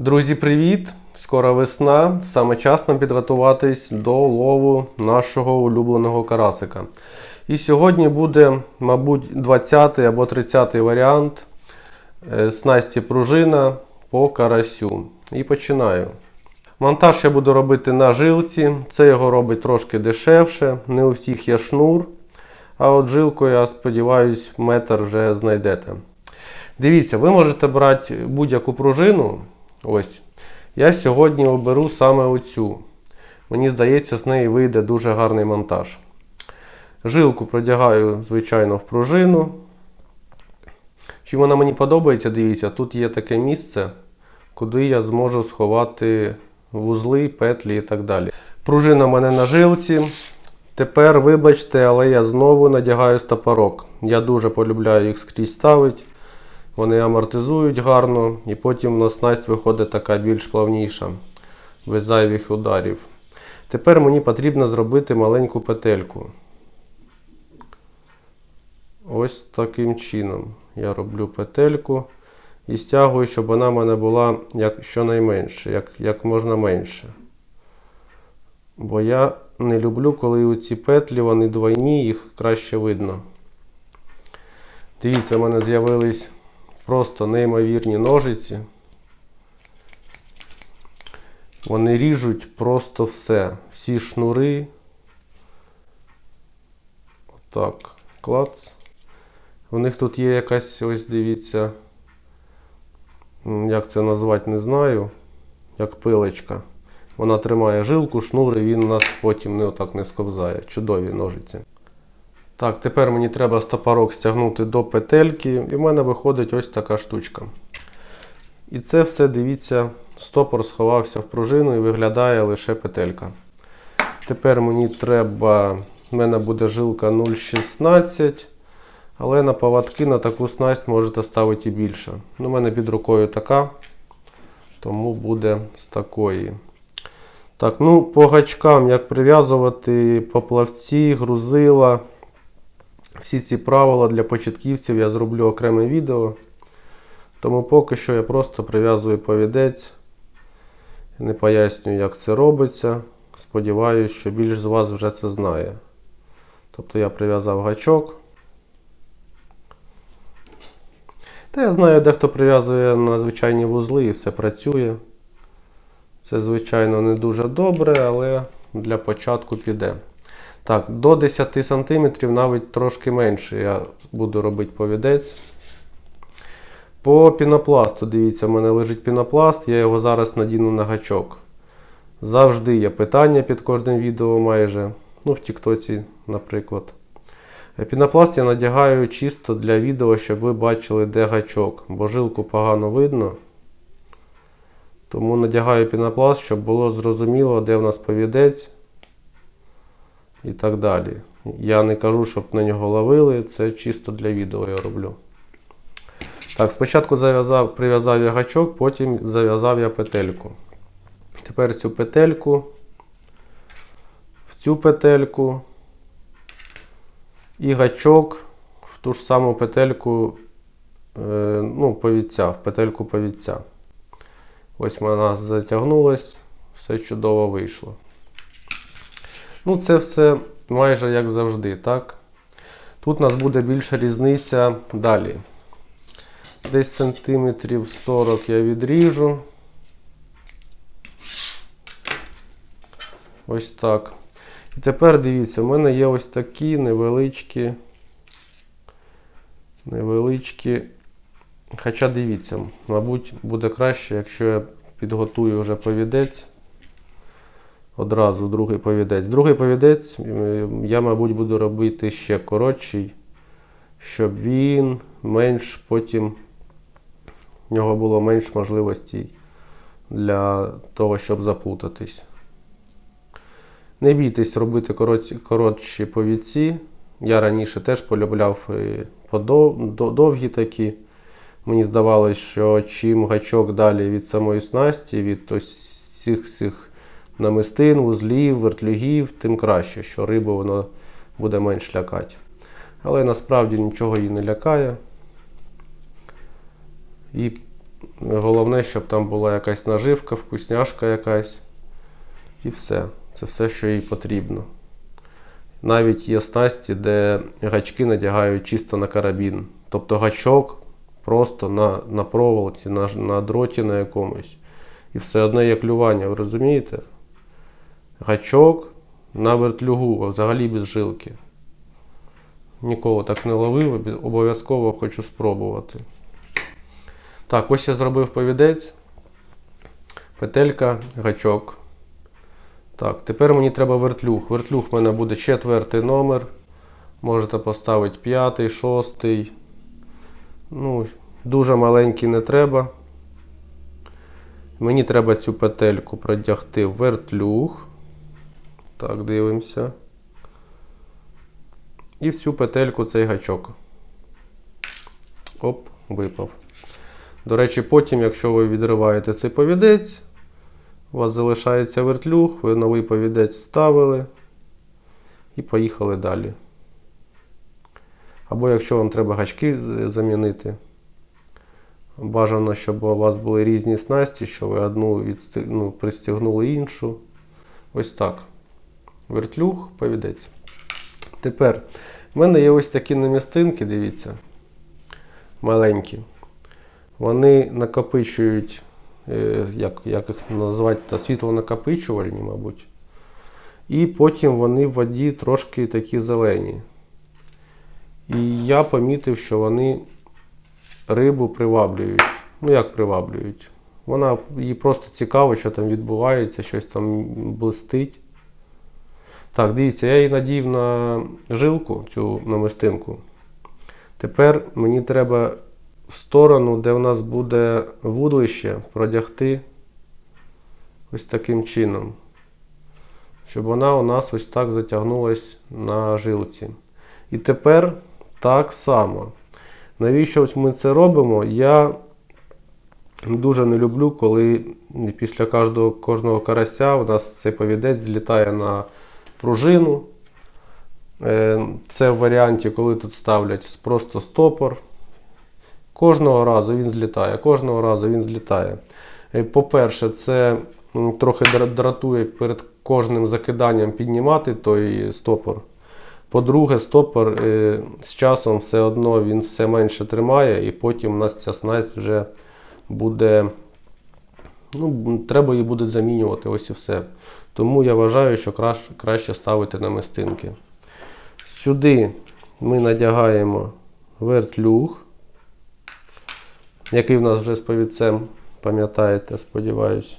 Друзі, привіт! Скоро весна. Саме час нам підготуватись до лову нашого улюбленого карасика. І сьогодні буде, мабуть, 20 або 30 варіант е, снасті пружина по карасю. І починаю. Монтаж я буду робити на жилці. Це його робить трошки дешевше. Не у всіх є шнур. А от жилку, я сподіваюсь, метр вже знайдете. Дивіться, ви можете брати будь-яку пружину. Ось. Я сьогодні оберу саме оцю. Мені здається, з неї вийде дуже гарний монтаж. Жилку продягаю, звичайно, в пружину. Чим вона мені подобається, дивіться, тут є таке місце, куди я зможу сховати вузли, петлі і так далі. Пружина в мене на жилці. Тепер, вибачте, але я знову надягаю стопорок. Я дуже полюбляю їх скрізь ставити. Вони амортизують гарно, і потім на снасть виходить така більш плавніша, без зайвих ударів. Тепер мені потрібно зробити маленьку петельку. Ось таким чином. Я роблю петельку і стягую, щоб вона в мене була як, щонайменше, як, як можна менше. Бо я не люблю, коли ці петлі вони двойні, їх краще видно. Дивіться, в мене з'явились просто неймовірні ножиці. Вони ріжуть просто все. Всі шнури. Отак. Клац. У них тут є якась, ось дивіться, як це назвати, не знаю. Як пилочка. Вона тримає жилку, шнур, і він нас потім не отак не сковзає. Чудові ножиці. Так, тепер мені треба стопорок стягнути до петельки, і в мене виходить ось така штучка. І це все, дивіться, стопор сховався в пружину і виглядає лише петелька. Тепер мені треба, в мене буде жилка 0,16, але на поводки на таку снасть можете ставити і більше. Ну, У мене під рукою така, тому буде з такої. Так, ну по гачкам, як прив'язувати поплавці, грузила. Всі ці правила для початківців я зроблю окреме відео. Тому поки що я просто прив'язую повідець. Не пояснюю, як це робиться. Сподіваюсь, що більш з вас вже це знає. Тобто я прив'язав гачок. Та я знаю, дехто прив'язує на звичайні вузли і все працює. Це, звичайно, не дуже добре, але для початку піде. Так, до 10 см, навіть трошки менше я буду робити повідець. По пінопласту, дивіться, в мене лежить пінопласт, я його зараз надіну на гачок. Завжди є питання під кожним відео майже. Ну, в Тіктоці, наприклад. Пінопласт я надягаю чисто для відео, щоб ви бачили, де гачок, бо жилку погано видно. Тому надягаю пінопласт, щоб було зрозуміло, де в нас повідець і так далі. Я не кажу, щоб на нього ловили, це чисто для відео я роблю. Так, спочатку зав'язав, прив'язав я гачок, потім зав'язав я петельку. Тепер цю петельку, в цю петельку і гачок в ту ж саму петельку, е, ну, повідця, в петельку повідця. Ось вона затягнулась, все чудово вийшло. Ну, це все майже як завжди, так? Тут у нас буде більша різниця далі. Десь сантиметрів 40 я відріжу. Ось так. І тепер дивіться, в мене є ось такі невеличкі. Невеличкі. Хоча дивіться, мабуть, буде краще, якщо я підготую вже повідець. Одразу другий повідець. Другий повідець я, мабуть, буду робити ще коротший, щоб він менш потім в нього було менш можливостей для того, щоб заплутатись. Не бійтесь робити коротші, коротші повідці. Я раніше теж полюбляв е, подов, довгі такі. Мені здавалось, що чим гачок далі від самої снасті, від ось цих цих намистин, вузлів, вертлюгів, тим краще, що рибу воно буде менш лякати. Але насправді нічого її не лякає. І Головне, щоб там була якась наживка, вкусняшка якась. І все. Це все, що їй потрібно. Навіть є снасті, де гачки надягають чисто на карабін. Тобто гачок просто на, на проволоці, на, на дроті на якомусь. І все одно є клювання, ви розумієте? Гачок на вертлюгу, а взагалі без жилки. Ніколи так не ловив, обов'язково хочу спробувати. Так, ось я зробив повідець. Петелька, гачок. Так, тепер мені треба вертлюг. Вертлюг в мене буде четвертий номер. Можете поставити п'ятий, шостий. Ну, дуже маленький не треба. Мені треба цю петельку продягти в вертлюг. Так, дивимося. І всю петельку цей гачок. Оп, випав. До речі, потім, якщо ви відриваєте цей повідець, у вас залишається вертлюг, ви новий повідець вставили і поїхали далі. Або якщо вам треба гачки замінити, бажано, щоб у вас були різні снасті, що ви одну відсти... ну, пристігнули іншу. Ось так. Вертлюг, повідець. Тепер в мене є ось такі намістинки, дивіться, маленькі. Вони накопичують, е, як, як їх назвати, світлонакопичувальні, мабуть. І потім вони в воді трошки такі зелені. І я помітив, що вони рибу приваблюють. Ну як приваблюють? Вона їй просто цікаво, що там відбувається, щось там блистить. Так, дивіться, я її надів на жилку, цю намистинку. Тепер мені треба в сторону, де в нас буде вудлище, продягти ось таким чином. Щоб вона у нас ось так затягнулась на жилці. І тепер так само. Навіщо ось ми це робимо? Я дуже не люблю, коли після кожного, кожного карася у нас цей повідець злітає на пружину. Е, Це в варіанті, коли тут ставлять просто стопор. Кожного разу він злітає, кожного разу він злітає. Е, По-перше, це трохи дратує перед кожним закиданням піднімати той стопор. По-друге, стопор е, з часом все одно він все менше тримає, і потім у нас ця снасть вже буде. Ну, треба її буде замінювати, ось і все. Тому я вважаю, що краще, ставити намистинки. Сюди ми надягаємо вертлюг, який в нас вже з повідцем, пам'ятаєте, сподіваюсь.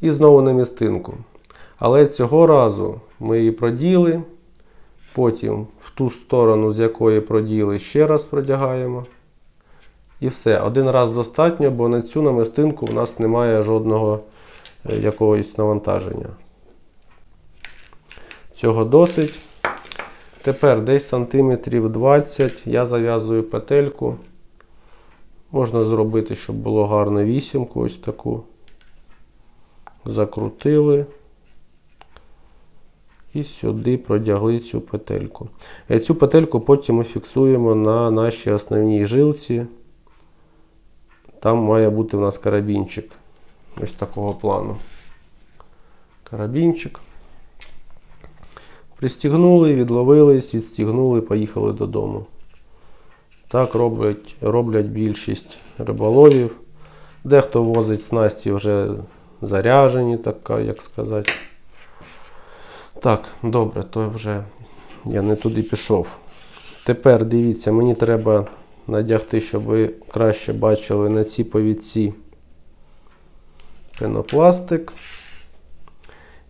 І знову намістинку. Але цього разу ми її проділи, потім в ту сторону, з якої проділи, ще раз продягаємо. І все. Один раз достатньо, бо на цю намистинку у нас немає жодного якогось навантаження. Цього досить. Тепер десь сантиметрів 20 я зав'язую петельку. Можна зробити, щоб було гарно вісімку, ось таку. Закрутили. І сюди продягли цю петельку. Е, Цю петельку потім ми фіксуємо на нашій основній жилці. Там має бути у нас карабінчик. Ось такого плану. Карабінчик. Пристігнули, відловились, відстігнули, поїхали додому. Так роблять, роблять більшість риболовів. Дехто возить снасті вже заряжені, так як сказати. Так, добре, то вже я не туди пішов. Тепер дивіться, мені треба надягти, щоб ви краще бачили на ці повідці пенопластик.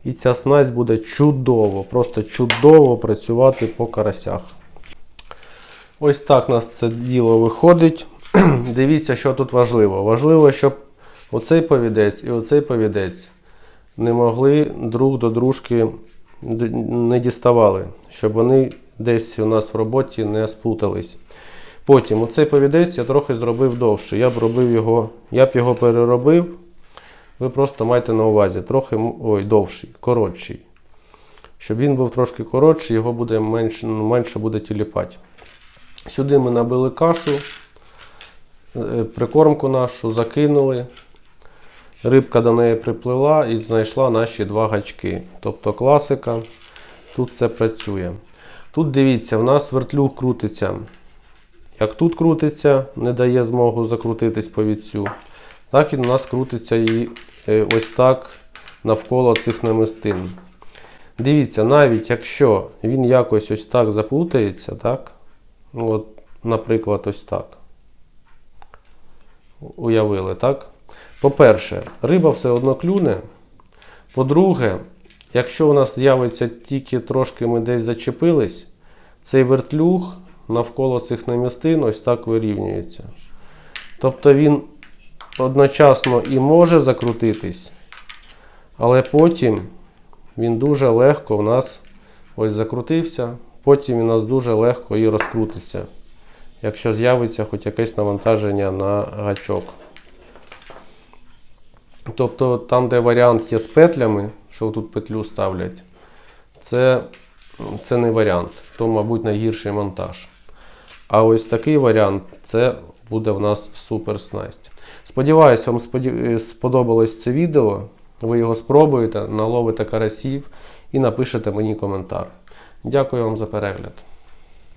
І ця снасть буде чудово, просто чудово працювати по карасях. Ось так у нас це діло виходить. Дивіться, що тут важливо. Важливо, щоб оцей повідець і оцей повідець не могли друг до дружки не діставали, щоб вони десь у нас в роботі не сплутались. Потім оцей повідець я трохи зробив довше. Я б робив його, я б його переробив. Ви просто маєте на увазі, трохи ой, довший, коротший. Щоб він був трошки коротший, його буде менше, ну, менше буде тіліпати. Сюди ми набили кашу. е, прикормку нашу, закинули. Рибка до неї приплила і знайшла наші два гачки. Тобто класика. Тут все працює. Тут дивіться, в нас вертлюг крутиться. Як тут крутиться, не дає змогу закрутитись по віцю, так і у нас крутиться і е, ось так навколо цих намистин. Дивіться, навіть якщо він якось ось так заплутається, так? От, наприклад, ось так. Уявили, так? По-перше, риба все одно клюне. По-друге, якщо у нас з'явиться тільки трошки ми десь зачепились, цей вертлюг навколо цих намістин ось так вирівнюється. Тобто він одночасно і може закрутитись, але потім він дуже легко у нас ось закрутився, потім він у нас дуже легко і розкрутиться, якщо з'явиться хоч якесь навантаження на гачок. Тобто там, де варіант є з петлями, що тут петлю ставлять, це, це не варіант, то, мабуть, найгірший монтаж. А ось такий варіант це буде в нас супер снасть. Сподіваюсь, вам сподобалось це відео. Ви його спробуєте, наловите карасів і напишете мені коментар. Дякую вам за перегляд.